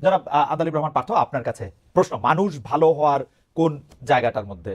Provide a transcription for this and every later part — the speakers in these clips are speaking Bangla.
যারা আদালিব রহমান পার্থ আপনার কাছে প্রশ্ন মানুষ ভালো হওয়ার কোন জায়গাটার মধ্যে?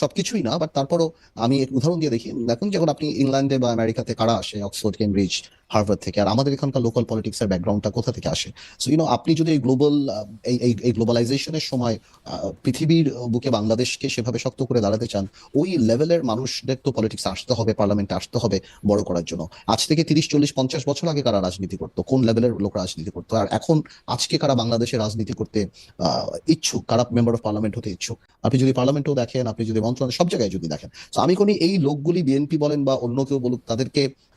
সবকিছুই না বাট তারপরও আমি উদাহরণ দিয়ে দেখি। দেখুন, যখন আপনি ইংল্যান্ডে বা আমেরিকাতে কারা আসে, অক্সফোর্ড, কেমব্রিজ হার্ভার্ড থেকে আর আমাদের এখানকার লোকাল পলিটিক্সের ব্যাকগ্রাউন্ডটা কোথা থেকে আসে? সো ইউনো আপনি যদি এই গ্লোবাল এই এই গ্লোবালাইজেশনের সময় পৃথিবীর বুকে বাংলাদেশকে সেভাবে শক্ত করে দাঁড়াতে চান, ওই লেভেলের মানুষদের তো পলিটিক্স আসতে হবে পার্লামেন্টে আসতে হবে বড় করার জন্য। আজ থেকে তিরিশ, চল্লিশ, পঞ্চাশ বছর আগে কারা রাজনীতি করতো? কোন লেভেলের লোক রাজনীতি করতো? আর এখন আজকে কারা বাংলাদেশে রাজনীতি করতে ইচ্ছুক? কারা মেম্বার অফ পার্লামেন্ট হতে ইচ্ছুক? আপনি যদি পার্লামেন্টও দেখেন, আপনি যদি মন্ত্রণালয়, সব জায়গায় যদি দেখেন। তো আমি কোনি এই লোকগুলি বিএনপি বলেন বা অন্য কেউ বলুক, তাদেরকে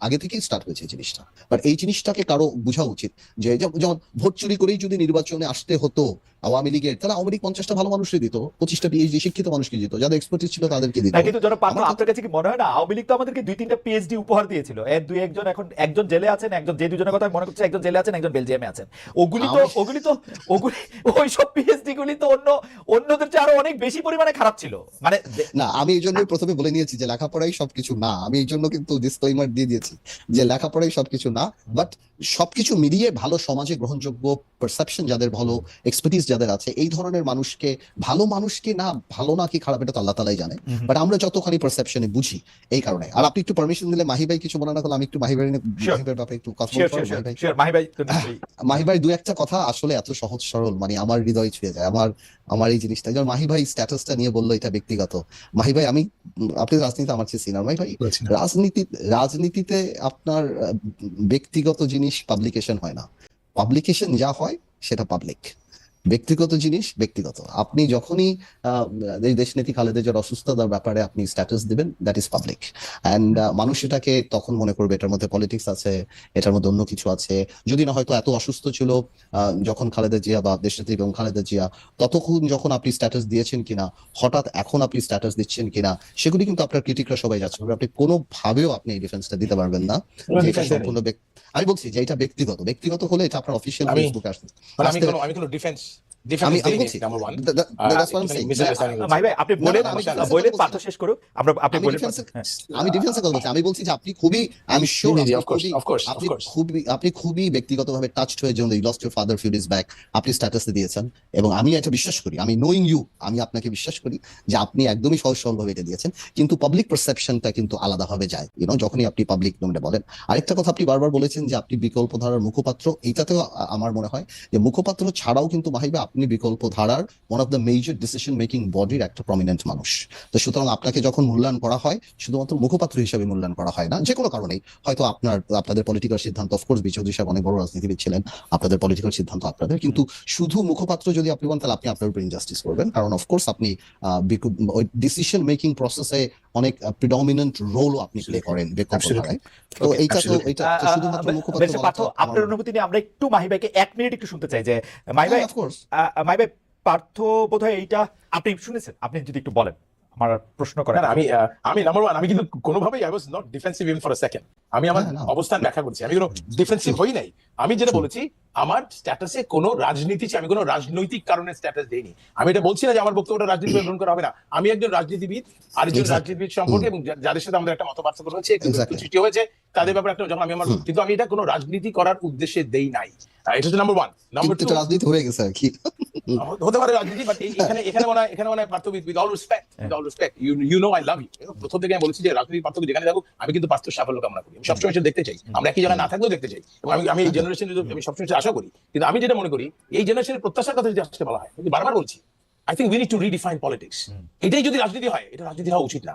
আগে থেকেই স্টার্ট হয়েছে এই জিনিসটা। বাট এই জিনিসটাকে কারও বোঝা উচিত যে যেমন ভোট চুরি করেই যদি নির্বাচনে আসতে হতো আওয়ামী লীগের তাহলে আওয়ামী লীগ পঞ্চাশটা ভালো মানুষকে দিত পঁচিশটা পিএইচডি শিক্ষিত মানুষকে দিত যাদের এক্সপার্টিস ছিল তাদেরকে দিত। কিন্তু আপনার কাছে কি মনে হয় না? আওয়ামী লীগ তো আমাদেরকে দুই তিনটা পিএইচডি উপহার দিয়েছিল। এর দুই একজন এখন একজন জেলে আছেন একজন যে দুজনের কথা মনে করছি একজন জেলে আছেন একজন বেলজিয়ামে আছেন। ওগুলি তো ওগুলি তো ওগুলি ওই সব পিএইচডি গুলি তো অন্য অন্যদের চেয়ে আরও অনেক বেশি পরিমাণে খারাপ ছিল। মানে না আমি এই জন্যই প্রথমে বলে নিয়েছি যে লেখাপড়াই সবকিছু না। আমি এই জন্য কিন্তু দিয়ে দিয়েছি যে লেখাপড়াই সবকিছু না বাট সবকিছু মিলিয়ে ভালো সমাজে গ্রহণযোগ্য পারসেপশন যাদের ভালো এক্সপার্টিস যাদের আছে এই ধরনের মানুষকে ভালো মানুষকে না ভালো না কি খারাপ এটা তো আল্লাহ তালাই জানে। বাট আমরা যতখানি পারসেপশনে বুঝি এই কারণে। আর আপনি একটু পারমিশন দিলে মাহি ভাই কিছু মনে না করলে আমি একটু মাহি ভাই Sure. মাহি ভাইয়ের ব্যাপারে একটু কথা? মাহি ভাই। মাহি দু একটা কথা আসলে এত সহজ সরল মানে আমার হৃদয় ছুঁয়ে যায় আমার আমার এই জিনিসটা। যেমন মাহি ভাই স্ট্যাটাসটা নিয়ে বলল এটা ব্যক্তিগত। মাহি ভাই আমি আপনি রাজনীতি আমার চেয়ে সিনিয়র মাহি ভাই? রাজনীতি রাজনীতিতে আপনার ব্যক্তিগত জিনিস পাবলিকেশন হয় না। পাবলিকেশন যা হয় সেটা পাবলিক ব্যক্তিগত জিনিস ব্যক্তিগত। আপনি যখনই দেশনীতি খালেদা জিয়ার অসুস্থতার ব্যাপারে আপনি স্ট্যাটাস দিবেন দ্যাট ইজ পাবলিক অ্যান্ড মানুষ এটাকে তখন মনে করবে এটার মধ্যে পলিটিক্স আছে এটার মধ্যে অন্য কিছু আছে। যদি না হয়তো এত অসুস্থ ছিল যখন খালেদা জিয়া বা দেশনেত্রী এবং খালেদা জিয়া ততক্ষণ যখন আপনি স্ট্যাটাস দিয়েছেন কিনা হঠাৎ এখন আপনি স্ট্যাটাস দিচ্ছেন কিনা সেগুলি কিন্তু আপনার ক্রিটিকরা সবাই যাচ্ছে আপনি কোনোভাবেও আপনি এই ডিফেন্সটা দিতে পারবেন না। এটা। সম্পূর্ণ আমি বলছি যে এটা ব্যক্তিগত। ব্যক্তিগত হলে এটা আপনার অফিসিয়াল ফেসবুকে আসবে। মানে আমি কোনো আমি কোনো ডিফেন্স আমি আমি বলছি ভাই আপনি না, বলেন না, আমি defense এ বলেন বলছি। পার্থ শেষ করুক আমরা আপনি আমি বলেন defense এ-। আমি ডিফেন্সের কথা বলছি। আমি বলছি যে আপনি খুবই আমি শিওর জি, জি, আপনি খুবই of course, of আপনি খুবই ব্যক্তিগতভাবে টাচড হয়ে যেমন lost your father few days back আপনি স্ট্যাটাসে দিয়েছেন এবং আমি এটা বিশ্বাস করি। আমি নোয়িং ইউ আমি আপনাকে বিশ্বাস করি যে আপনি একদমই সহজ সরলভাবে এটা দিয়েছেন কিন্তু পাবলিক পারসেপশনটা কিন্তু আলাদাভাবে যায় ইউনো যখনই আপনি পাবলিক ডোমেনে বলেন। আরেকটা কথা আপনি বারবার বলেছেন যে আপনি বিকল্প ধারার মুখপাত্র এইটাতেও আমার মনে হয় যে মুখপাত্র ছাড়াও কিন্তু মাহিবা আপনি বিকল্প ধারার one of the major decision making বডির একটা প্রমিনেন্ট মানুষ। তো সুতরাং আপনাকে যখন মূল্যায়ন করা হয়, শুধুমাত্র মুখপাত্র হিসেবে মূল্যায়ন করা হয় না, যে কোনো কারণেই। হয়তো আপনার, আপনাদের পলিটিক্যাল সিদ্ধান্ত অফকোর্স বিচৌধুরী সাহেব অনেক বড় রাজনীতিবিদ ছিলেন, আপনাদের পলিটিক্যাল সিদ্ধান্ত আপনাদের, কিন্তু শুধু মুখপাত্র যদি আপনি বলেন তাহলে আপনি আপনার উপর ইনজাস্টিস করবেন। কারণ অফকোর্স আপনি ডিসিশন মেকিং প্রসেসে অনেক প্রিডমিনেন্ট রোলও আপনি প্লে করেন বিকল্প তো এইটা তো. এটা শুধুমাত্র মুখপাত্র আপনার অনুভূতি অনুমতি নিয়ে আমরা একটু মাহি ভাইকে এক মিনিট একটু শুনতে চাই যে মাহি ভাই হ্যাঁ, মাহি ভাই পার্থ বোধহয় এইটা আপনি শুনেছেন আপনি যদি একটু বলেন। আমার প্রশ্ন না, আমি আমি নাম্বার ওয়ান আমি কিন্তু কোনোভাবেই I was not defensive even for a second আমি আমার অবস্থান ব্যাখ্যা করছি। আমি কোনো ডিফেন্সিভ হই নাই। আমি যেটা বলেছি আমার স্ট্যাটাসে কোনো রাজনীতি আমি কোনো রাজনৈতিক কারণে স্ট্যাটাস দেইনি। আমি এটা বলছি না যে আমার বক্তব্যটা রাজনীতি গ্রহণ করা হবে না। আমি একজন রাজনীতিবিদ আরেকজন Exactly. রাজনীতিবিদ সম্পর্কে এবং যাদের সাথে আমাদের একটা মত পার্থক্য রয়েছে একটু সৃষ্টি হয়েছে তাদের ব্যাপারে একটা যখন আমি আমার। কিন্তু আমি এটা কোনো রাজনীতি করার উদ্দেশ্যে দেই নাই। এটা হচ্ছে নাম্বার ওয়ান নাম্বার টু রাজনীতি হয়ে গেছে আর কি। হতে পারে রাজনীতি বাট এখানে এখানে মনে হয় এখানে মনে হয় পার্থক্য with all respect with all respect you you know I love you প্রথম থেকে আমি বলেছি যে রাজনীতির পার্থক্য যেখানে থাকুক আমি কিন্তু সাফল্য কামনা করি। আমি সবসময় সেটা দেখতে চাই। আমরা একই জায়গায় না থাকলেও দেখতে চাই। এবং আমি আমি এই জেনারেশন আমি সবসময় আশা করি। কিন্তু আমি যেটা মনে করি এই জেনারেশনের প্রত্যাশার কথা যদি আজকে বলা হয় আমি বারবার বলছি I think we need to redefine politics এটাই যদি রাজনীতি হয় এটা রাজনীতি হওয়া উচিত না।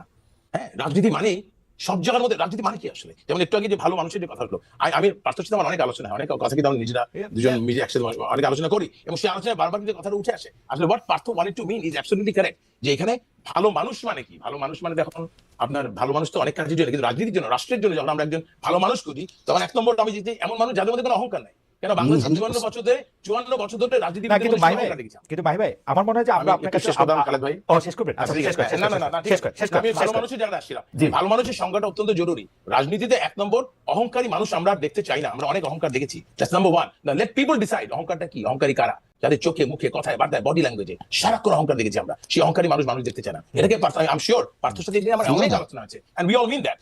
হ্যাঁ রাজনীতি মানেই সব জায়গার মধ্যে রাজনীতি মানে কি আসলে? যেমন একটু আগে যে ভালো মানুষের যে কথা হলো আমি- পার্থক্য আমার অনেক আলোচনা হয় অনেক কথা কিন্তু আমরা নিজেরা দুজন মিলে একসাথে অনেক আলোচনা করি এবং সেই আলোচনায় বারবার কিন্তু কথাটা উঠে আসে। আসলে what Partha want to mean is absolutely correct যে এখানে ভালো মানুষ মানে কি? ভালো মানুষ মানে দেখুন আপনার ভালো মানুষ তো অনেক কাজের জন্য কিন্তু রাজনীতির জন্য রাষ্ট্রের জন্য যখন আমরা একজন ভালো মানুষ করি তখন এক নম্বর আমি যদি এমন মানুষ যাদের মধ্যে কোনো অহংকার নাই কেন বাংলাদেশের 100% চুয়ান্ন বছর চুয়ান্ন বছর ধরে রাজনীতি না কিন্তু মাই ভাই কিন্তু মাই ভাই আমার মনে হয় যে আমরা আমি আপনার একটু কাছে শেষ করলাম, খালেদ ভাই। ও শেষ করবেন। আচ্ছা, শেষ করেন, না, না, না, না, করেন, ঠিক শেষ করেন, শেষ করেন, ভালো মানুষের জায়গায় আসছিলাম ভালো মানুষের সংখ্যাটা অত্যন্ত জরুরি। রাজনীতিতে এক নম্বর অহংকারী মানুষ আমরা দেখতে চাই না আমরা অনেক অহংকার দেখেছি। That's number one let people decide অহংকারটা কি অহংকারী কারা? যাদের চোখে মুখে কথায় বার্তায় বডি ল্যাঙ্গুয়েজে সারাক্ষণ অহংকার দেখেছি আমরা। সেই অহংকারী মানুষ মানুষ দেখতে চায় না। এটাকে আই এম শিওর পার্থর সাথে আমার অনেক আলোচনা আছে। উই অল মিন দ্যাট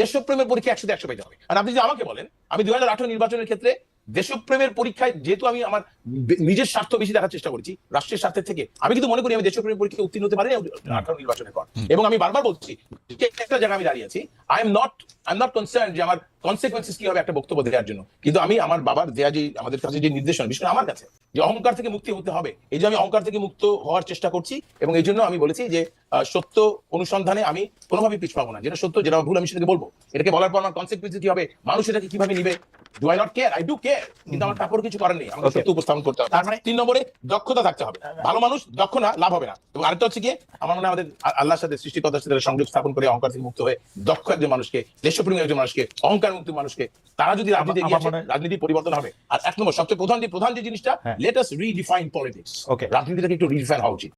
দেশপ্রেমের পরীক্ষা একশো একশো পেতে হবে। আর আপনি যদি আমাকে বলেন আমি দুই হাজার আঠারো নির্বাচনের ক্ষেত্রে দেশপ্রেমের পরীক্ষায় যেহেতু আমি আমার নিজের স্বার্থ বেশি দেখার চেষ্টা করেছি রাষ্ট্রের স্বার্থের থেকে আমি কিন্তু মনে করি আমি দেশপ্রেমের পরীক্ষায় উত্তীর্ণ হতে পারি আঠারো নির্বাচনের পর এবং আমি বারবার বলছি একটা জায়গায় আমি দাঁড়িয়ে আছি I am not I am not concern যে আমার কনসিকোয়েন্সেস কি হবে একটা বক্তব্য দেওয়ার জন্য। কিন্তু আমি আমার বাবার দেয়া যে আমাদের কাছে যে নির্দেশনা বিশেষ আমার কাছে যে অহংকার থেকে মুক্তি হতে হবে। এই যে আমি অহংকার থেকে মুক্ত হওয়ার চেষ্টা করছি এবং এই জন্য আমি বলেছি যে সত্য অনুসন্ধানে আমি কোনোভাবেই পিছ পাবো না। যেটা সত্য যেটা ভুল আমি সেটাকে বলব। এটাকে বলার পর আমার কনসিকুয়েন্স কি হবে? মানুষ এটাকে কীভাবে নিবে? Do I not care I do care কিন্তু আমার তারপর কিছু করার নেই। আমাকে সত্য উপস্থাপন করতে হবে। তার মানে তিন নম্বরে দক্ষতা থাকতে হবে। ভালো মানুষ দক্ষ না লাভ হবে না। এবং আরেকটা হচ্ছে গিয়ে আমার মনে হয় আমাদের আল্লাহর সাথে সৃষ্টিকর্তার সাথে সংযোগ স্থাপন করে অহংকার থেকে মুক্ত হয়ে দক্ষ একজন মানুষকে দেশপ্রেমী একজন মানুষকে অহংকার মুক্ত মানুষকে তারা যদি রাজনীতি হয়- রাজনীতি পরিবর্তন হবে। আর এক নম্বর সবচেয়ে প্রধান যে প্রধান যে জিনিসটা হ্যাঁ। Let us redefine politics Okay. রাজনীতিটাকে একটু রিডিফাইন হওয়া উচিত